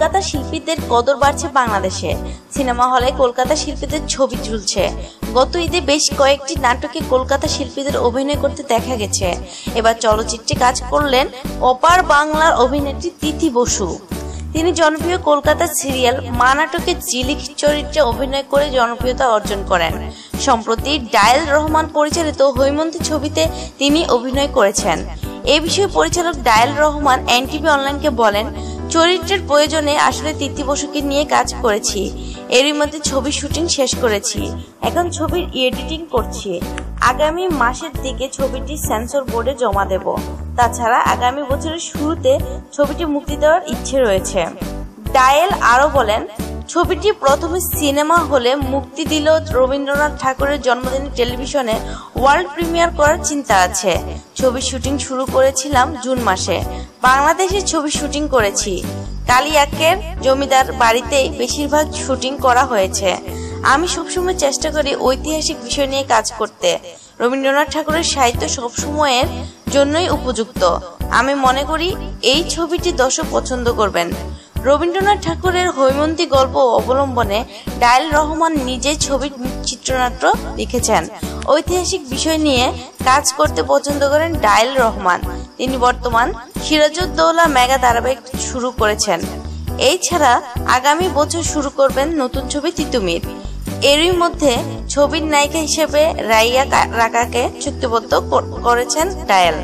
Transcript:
কলকাতা শিল্পীদের কদর বাড়ছে বাংলাদেশে। সিনেমা হলে কলকাতা শিল্পীদের ছবি ঝুলছে। গত ঈদে বেশ কয়েকটি নাটকে কলকাতা শিল্পীদের অভিনয় করতে দেখা গেছে। এবার চলচ্চিত্রে কাজ করলেন অপার বাংলার অভিনেত্রী তিথি বসু। তিনি জনপ্রিয় কলকাতা সিরিয়াল মা নাটকে জিলিক চরিত্রে অভিনয় করে জনপ্রিয়তা অর্জন করেন। সম্প্রতি ডায়েল রহমান পরিচালিত হৈমন্তী ছবিতে তিনি অভিনয় করেছেন। এ বিষয়ে পরিচালক ডায়েল রহমান এনটিভি অনলাইনকে বলেন চরিত্রের প্রয়োজনে আসলে তিথি বসুকে নিয়ে কাজ করেছি। এরই মধ্যে ছবি শুটিং শেষ করেছি। এখন ছবির এডিটিং করছি। আগামী মাসের দিকে ছবিটি সেন্সর বোর্ডে জমা দেব। তাছাড়া আগামী বছরের শুরুতে ছবিটি মুক্তি দেওয়ার ইচ্ছে রয়েছে। ডায়েল আরও বলেন ছবিটি প্রথমে সিনেমা হলে মুক্তি দিল রবীন্দ্রনাথ ঠাকুরের জন্মদিনে টেলিভিশনে ওয়ার্ল্ড প্রিমিয়ার করার চিন্তা আছে। ছবি শুটিং শুরু করেছিলাম জুন মাসে। বাংলাদেশে ছবি শুটিং করেছি। কালিয়াকের জমিদার বাড়িতেই বেশিরভাগ শুটিং করা হয়েছে। আমি সবসময় চেষ্টা করি ঐতিহাসিক বিষয় নিয়ে কাজ করতে। রবীন্দ্রনাথ ঠাকুরের সাহিত্য সবসময়ের জন্যই উপযুক্ত। আমি মনে করি এই ছবিটি দর্শক পছন্দ করবেন। রবীন্দ্রনাথ ঠাকুরের হৈমন্তী গল্প অবলম্বনে ডায়েল রহমান নিজে ছবির চিত্রনাট্য লিখেছেন। ঐতিহাসিক বিষয় নিয়ে কাজ করতে পছন্দ করেন ডায়েল রহমান। তিনি বর্তমান সিরাজউদ্দৌলা মেগা ধারাবাহিক শুরু করেছেন। এই ছাড়া আগামী বছর শুরু করবেন নতুন ছবি তিতুমির। এরই মধ্যে ছবির নায়িকা হিসেবে রাইয়া রাকাকে চুক্তিবদ্ধ করেছেন ডায়েল।